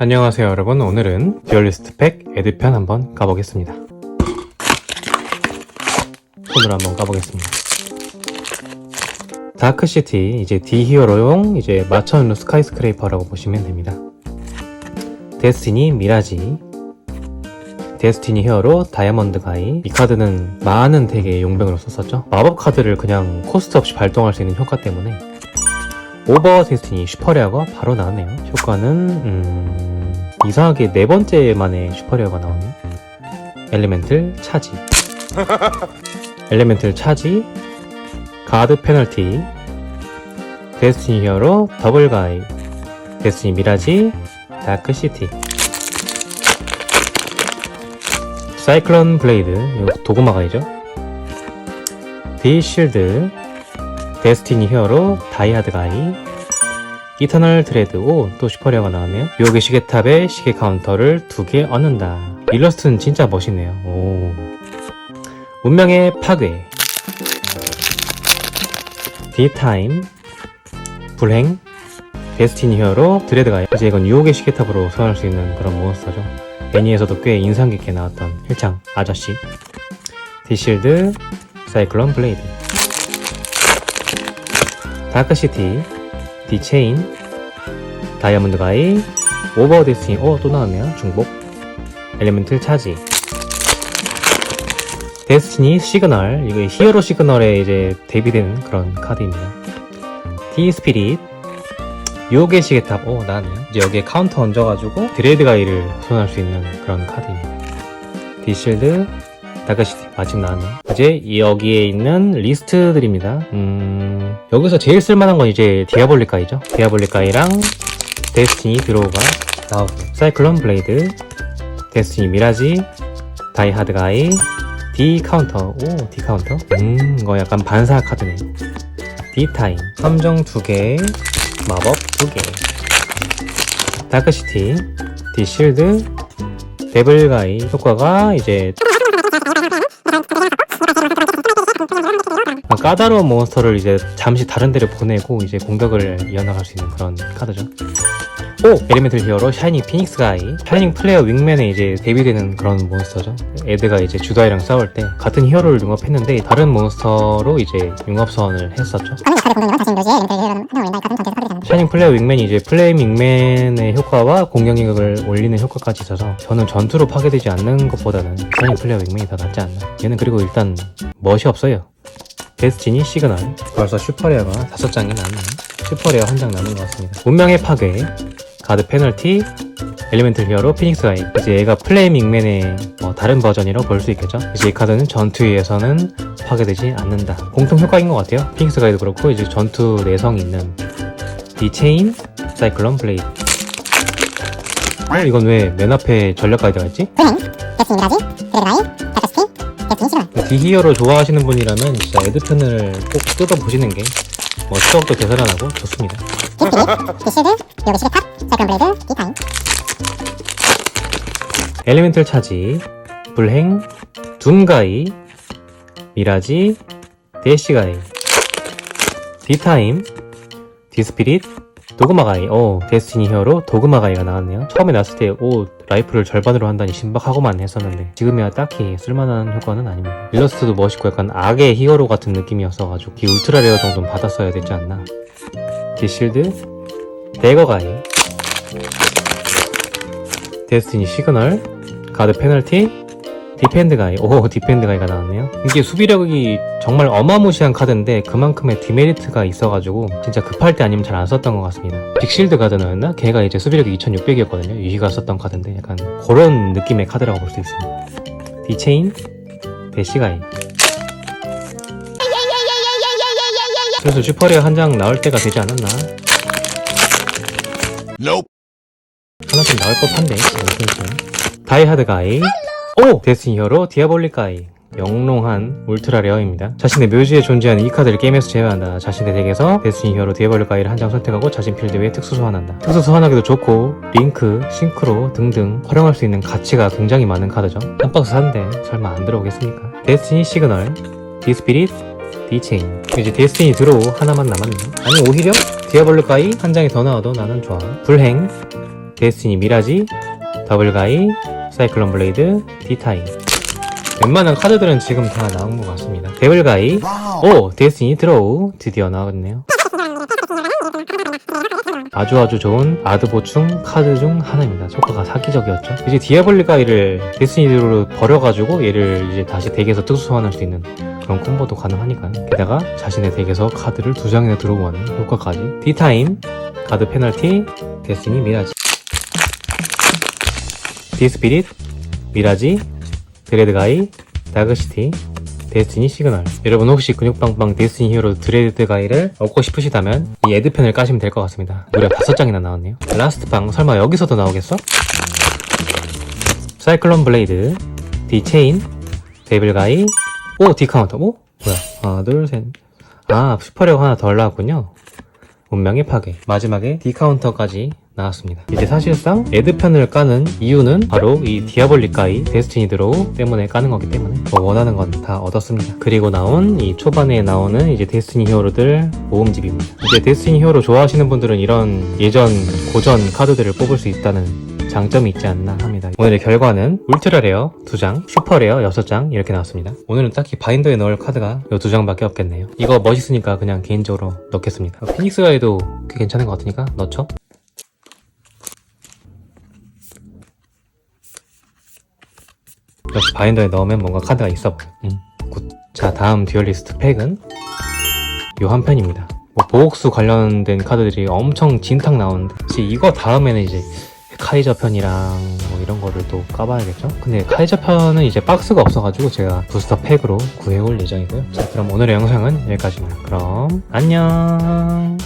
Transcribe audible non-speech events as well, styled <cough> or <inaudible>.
안녕하세요 여러분. 오늘은 듀얼리스트 팩 에드편 한번 까보겠습니다. 손으로 한번 까보겠습니다. 다크시티 이제 D히어로용 이제 마천루 스카이스크레이퍼라고 보시면 됩니다. 데스티니 미라지. 데스티니 히어로 다이아몬드 가이. 이 카드는 많은 덱의 용병으로 썼었죠. 마법 카드를 그냥 코스트 없이 발동할 수 있는 효과 때문에 오버 데스티니 슈퍼레어가 바로 나왔네요. 효과는 음... 이상하게 네 번째 만에 슈퍼레어가 나오네요. 엘리멘틀 차지 <laughs> 엘리멘틀 차지 가드 페널티 데스티니 히어로 더블 가이 데스티니 미라지 다크 시티 사이클론 블레이드 이거 도구마 가이죠 디 실드 데스티니 히어로 다이아드 가이 이터널 드레드 오또 슈퍼리어가 나왔네요. 묘의 시계탑에 시계 카운터를 두 개 얻는다. 일러스트는 진짜 멋있네요. 오. 운명의 파괴. 디타임. 불행. 데스티니 히어로. 드레드 가이 이제 이건 유혹의 시계탑으로 소환할 수 있는 그런 몬스터죠. 애니에서도 꽤 인상 깊게 나왔던 힐창 아저씨. 디실드 사이클론 블레이드. 다크시티, 디체인, 다이아몬드 가이, 오버 데스티니, 어, 또 나왔네요. 중복. 엘리멘틀 차지. 데스티니 시그널, 이거 히어로 시그널에 이제 데뷔되는 그런 카드입니다. 디 스피릿, 요괴 시계탑, 오, 나왔네요. 이제 여기에 카운터 얹어가지고 드레드 가이를 소환할 수 있는 그런 카드입니다. 디실드, 다크시티 마침 나왔네. 이제 여기에 있는 리스트들입니다. 음, 여기서 제일 쓸만한 건 이제 디아볼리카이죠. 디아볼리카이랑 데스티니 드로우가 나오고 사이클론 블레이드, 데스티니 미라지, 다이하드 가이, D 카운터. 오, D 카운터. 음, 이거 약간 반사 카드네. D 타임. 함정 2개, 마법 2개. 다크시티, D 실드, 데블 가이 효과가 이제 까다로운 몬스터를 이제 잠시 다른 데를 보내고 이제 공격을 이어나갈 수 있는 그런 카드죠. 오! 에리멘틀 히어로 샤이닝 피닉스 가이 샤이닝 플레이어 윙맨에 이제 데뷔되는 그런 몬스터죠. 에드가 이제 주다이랑 싸울 때 같은 히어로를 융합했는데 다른 몬스터로 이제 융합 소환을 했었죠. 샤이닝 플레이어 윙맨이 이제 플레임 윙맨의 효과와 공격력을 올리는 효과까지 있어서 저는 전투로 파괴되지 않는 것보다는 샤이닝 플레이어 윙맨이 더 낫지 않나. 얘는 그리고 일단 멋이 없어요. 데스티니 시그널. 벌써 슈퍼레어가 다섯 장이 남은 슈퍼레어 한 장 남은 것 같습니다. 운명의 파괴. 가드 페널티. 엘리멘틀 히어로 피닉스 가이. 이제 얘가 플레임 잉맨의 뭐 다른 버전이라고 볼 수 있겠죠? 이제 이 카드는 전투에서는 파괴되지 않는다. 공통 효과인 것 같아요. 피닉스 가이도 그렇고 이제 전투 내성이 있는 디체인 사이클론 블레이드. 어 이건 왜 맨 앞에 전력 가이드가 있지? 디히어로 좋아하시는 분이라면 진짜 에드편을 꼭 뜯어보시는 게 뭐 추억도 되살아나고 좋습니다. 엘리멘틀 차지, 불행, 둠가이, 미라지, 데시가이, 디타임, 디스피릿, 도그마가이, 오, 데스티니 히어로 도그마가이가 나왔네요. 처음에 나왔을 때, 오, 라이프를 절반으로 한다니 신박하고만 했었는데, 지금이야 딱히 쓸만한 효과는 아닙니다. 일러스트도 멋있고 약간 악의 히어로 같은 느낌이었어가지고, 이 울트라 레어 정도는 받았어야 되지 않나. 디실드, 대거가이, 데스티니 시그널, 가드 페널티, 디펜드 가이. 오, 디펜드 가이가 나왔네요. 이게 수비력이 정말 어마무시한 카드인데 그만큼의 디메리트가 있어가지고 진짜 급할 때 아니면 잘 안 썼던 것 같습니다. 빅실드 가드너였나? 걔가 이제 수비력이 2600이었거든요. 유희가 썼던 카드인데 약간 그런 느낌의 카드라고 볼 수 있습니다. 디체인, 대시가이. 그래서 슈퍼리어 한장 나올 때가 되지 않았나? 하나씩 나올 법한데. 다이하드 가이 오! 데스티니 히어로 디아볼릭 가이 영롱한 울트라 레어입니다. 자신의 묘지에 존재하는 이 카드를 게임에서 제외한다. 자신의 덱에서 데스티니 히어로 디아볼릭 가이를 한 장 선택하고 자신 필드 외에 특수 소환한다. 특수 소환하기도 좋고 링크, 싱크로 등등 활용할 수 있는 가치가 굉장히 많은 카드죠. 한 박스 산데 설마 안 들어오겠습니까? 데스티니 시그널, 디스피릿, 디체인 이제 데스티니 드로우 하나만 남았네요. 아니 오히려 디아볼릭 가이 한 장이 더 나와도 나는 좋아. 불행, 데스티니 미라지, 더블가이, 사이클론 블레이드, 디타임. 웬만한 카드들은 지금 다 나온 것 같습니다. 데블가이, 오! 데스티니 드로우 드디어 나왔네요. 아주 아주 좋은 아드 보충 카드 중 하나입니다. 효과가 사기적이었죠. 이제 디아블리가이를 데스티니로 버려가지고 얘를 이제 다시 덱에서 특수 소환할 수 있는 그런 콤보도 가능하니까요. 게다가 자신의 덱에서 카드를 두 장이나 들어오는 효과까지. 디타임, 가드 페널티, 데스티니 미라지. 디스피릿, 미라지, 드레드가이, 다그시티, 데스티니 시그널. 여러분 혹시 근육빵빵 데스티니 히어로 드레드가이를 얻고 싶으시다면 이 에드펜을 까시면 될 것 같습니다. 무려 5장이나 나왔네요. 라스트빵 설마 여기서도 나오겠어? 사이클론 블레이드, 디체인, 데빌가이, 오 디카운터, 오? 뭐야? 하나 둘 셋. 아 슈퍼레어 하나 덜 나왔군요. 운명의 파괴. 마지막에 디카운터까지 나왔습니다. 이제 사실상 에드편을 까는 이유는 바로 이 디아볼리카이 데스티니 드로우 때문에 까는 거기 때문에 뭐 원하는 건 다 얻었습니다. 그리고 나온 이 초반에 나오는 이제 데스티니 히어로들 모음집입니다. 이제 데스티니 히어로 좋아하시는 분들은 이런 예전 고전 카드들을 뽑을 수 있다는 장점이 있지 않나 합니다. 오늘의 결과는 울트라 레어 2장, 슈퍼 레어 6장 이렇게 나왔습니다. 오늘은 딱히 바인더에 넣을 카드가 이 두 장밖에 없겠네요. 이거 멋있으니까 그냥 개인적으로 넣겠습니다. 피닉스 가이도 꽤 괜찮은 것 같으니까 넣죠. 역시 바인더에 넣으면 뭔가 카드가 있어 보여. 음, 굿. 자, 다음 듀얼리스트 팩은 요 한 편입니다. 뭐 보옥수 관련된 카드들이 엄청 진탕 나오는데 혹시 이거 다음에는 이제 카이저 편이랑 뭐 이런 거를 또 까봐야겠죠? 근데 카이저 편은 이제 박스가 없어가지고 제가 부스터 팩으로 구해올 예정이고요. 자, 그럼 오늘의 영상은 여기까지입니다. 그럼 안녕.